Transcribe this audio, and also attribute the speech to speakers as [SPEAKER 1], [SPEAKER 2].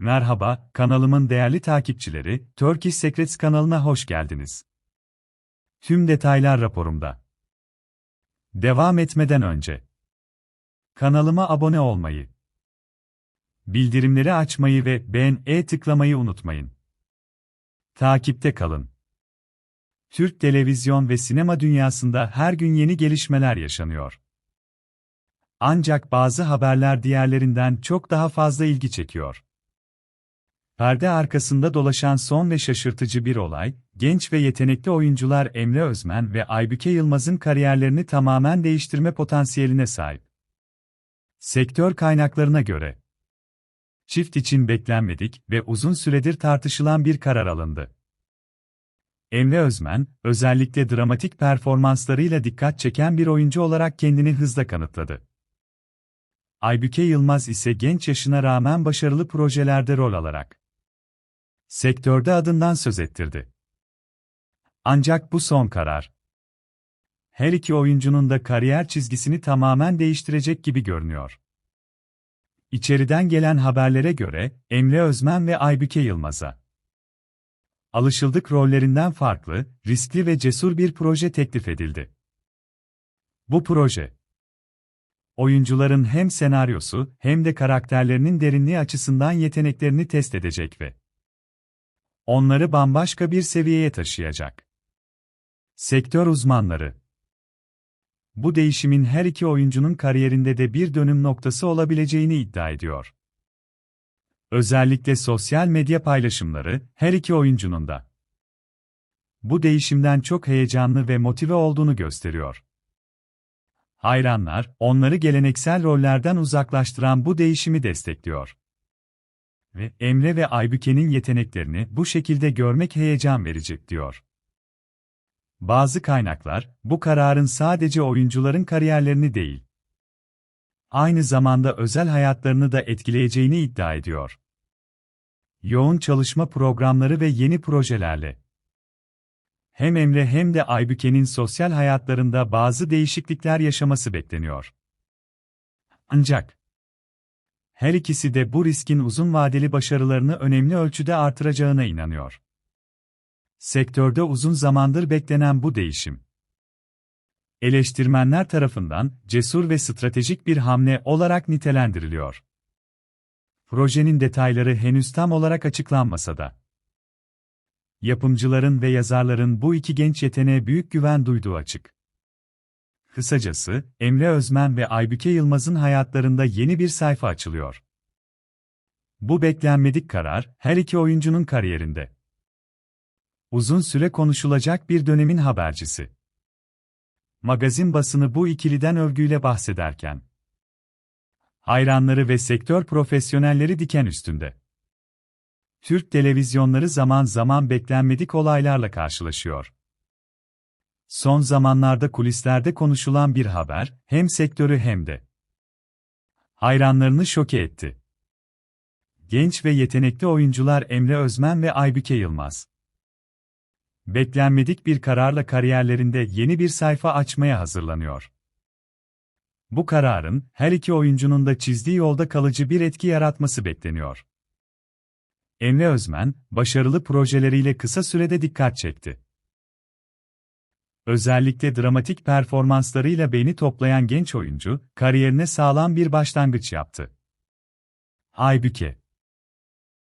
[SPEAKER 1] Merhaba, kanalımın değerli takipçileri, Turkish Secrets kanalına hoş geldiniz. Tüm detaylar raporumda. Devam etmeden önce kanalıma abone olmayı, bildirimleri açmayı ve beğen-e tıklamayı unutmayın. Takipte kalın. Türk televizyon ve sinema dünyasında her gün yeni gelişmeler yaşanıyor. Ancak bazı haberler diğerlerinden çok daha fazla ilgi çekiyor. Perde arkasında dolaşan son ve şaşırtıcı bir olay, genç ve yetenekli oyuncular Emre Özmen ve Aybüke Yılmaz'ın kariyerlerini tamamen değiştirme potansiyeline sahip. Sektör kaynaklarına göre, çift için beklenmedik ve uzun süredir tartışılan bir karar alındı. Emre Özmen, özellikle dramatik performanslarıyla dikkat çeken bir oyuncu olarak kendini hızla kanıtladı. Aybüke Yılmaz ise genç yaşına rağmen başarılı projelerde rol alarak sektörde adından söz ettirdi. Ancak bu son karar her iki oyuncunun da kariyer çizgisini tamamen değiştirecek gibi görünüyor. İçeriden gelen haberlere göre Emre Özmen ve Aybüke Yılmaz'a alışıldık rollerinden farklı, riskli ve cesur bir proje teklif edildi. Bu proje oyuncuların hem senaryosu hem de karakterlerinin derinliği açısından yeteneklerini test edecek ve onları bambaşka bir seviyeye taşıyacak. Sektör uzmanları bu değişimin her iki oyuncunun kariyerinde de bir dönüm noktası olabileceğini iddia ediyor. Özellikle sosyal medya paylaşımları her iki oyuncunun da bu değişimden çok heyecanlı ve motive olduğunu gösteriyor. Hayranlar, onları geleneksel rollerden uzaklaştıran bu değişimi destekliyor. Emre ve Aybüke'nin yeteneklerini bu şekilde görmek heyecan verici, diyor. Bazı kaynaklar, bu kararın sadece oyuncuların kariyerlerini değil, aynı zamanda özel hayatlarını da etkileyeceğini iddia ediyor. Yoğun çalışma programları ve yeni projelerle hem Emre hem de Aybüke'nin sosyal hayatlarında bazı değişiklikler yaşaması bekleniyor. Ancak her ikisi de bu riskin uzun vadeli başarılarını önemli ölçüde artıracağına inanıyor. Sektörde uzun zamandır beklenen bu değişim eleştirmenler tarafından cesur ve stratejik bir hamle olarak nitelendiriliyor. Projenin detayları henüz tam olarak açıklanmasa da yapımcıların ve yazarların bu iki genç yeteneğe büyük güven duyduğu açık. Kısacası, Emre Özmen ve Aybüke Yılmaz'ın hayatlarında yeni bir sayfa açılıyor. Bu beklenmedik karar, her iki oyuncunun kariyerinde. Uzun süre konuşulacak bir dönemin habercisi. Magazin basını bu ikiliden övgüyle bahsederken, hayranları ve sektör profesyonelleri diken üstünde. Türk televizyonları zaman zaman beklenmedik olaylarla karşılaşıyor. Son zamanlarda kulislerde konuşulan bir haber, hem sektörü hem de hayranlarını şoke etti. Genç ve yetenekli oyuncular Emre Özmen ve Aybüke Yılmaz. Beklenmedik bir kararla kariyerlerinde yeni bir sayfa açmaya hazırlanıyor. Bu kararın her iki oyuncunun da çizdiği yolda kalıcı bir etki yaratması bekleniyor. Emre Özmen, başarılı projeleriyle kısa sürede dikkat çekti. Özellikle dramatik performanslarıyla beğeni toplayan genç oyuncu, kariyerine sağlam bir başlangıç yaptı. Aybüke